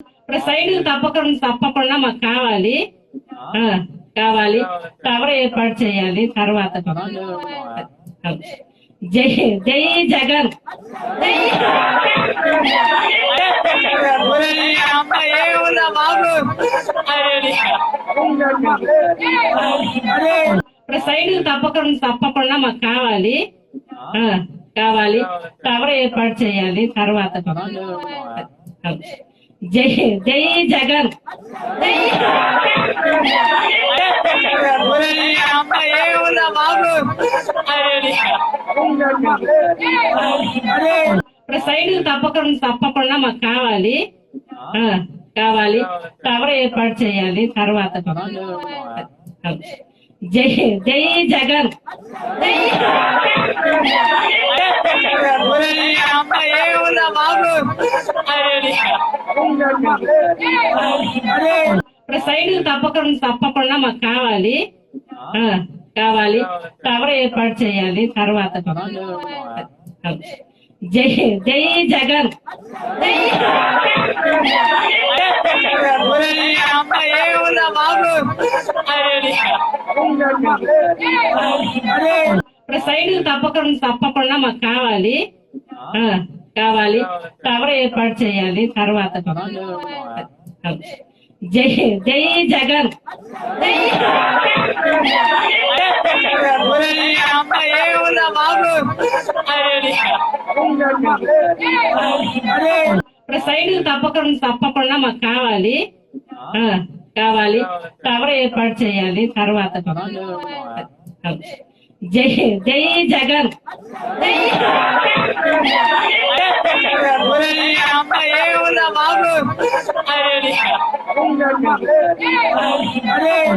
ఇప్పుడు సైడ్ తప్పకుండా తప్పకుండా మాకు కావాలి. ఆ, కావాలి. కవర్ ఏర్పాటు చేయాలి తర్వాత. జై జై జగన్. ఇప్పుడు సైడ్ తప్పకుండా తప్పకుండా మాకు కావాలి. కావాలి. కవర్ ఏర్పాటు చేయాలి తర్వాత. జై జై జగన్. ఇప్పుడు సైడ్ తప్పకుండా తప్పకుండా మాకు కావాలి. ఆ, కావాలి. కవర్ ఏర్పాటు చేయాలి. తర్వాత జై జై జగన్. జై ఇప్పుడు సైడ్ తప్పకుండా తప్పకుండా మాకు కావాలి. ఆ, కావాలి. కవర్ ఏర్పాటు చేయాలి తర్వాత. జై జై జగన్. సైడ్ తప్పకుండా తప్పకుండా మాకు కావాలి. ఆ, కావాలి. కవర్ ఏర్పాటు చేయాలి. తర్వాత జై జై జగన్. ఇప్పుడు సైడ్ తప్పకుండా తప్పకుండా మాకు కావాలి. కావాలి. కవర్ ఏర్పాటు చేయాలి. తర్వాత జై జై జగన్. జై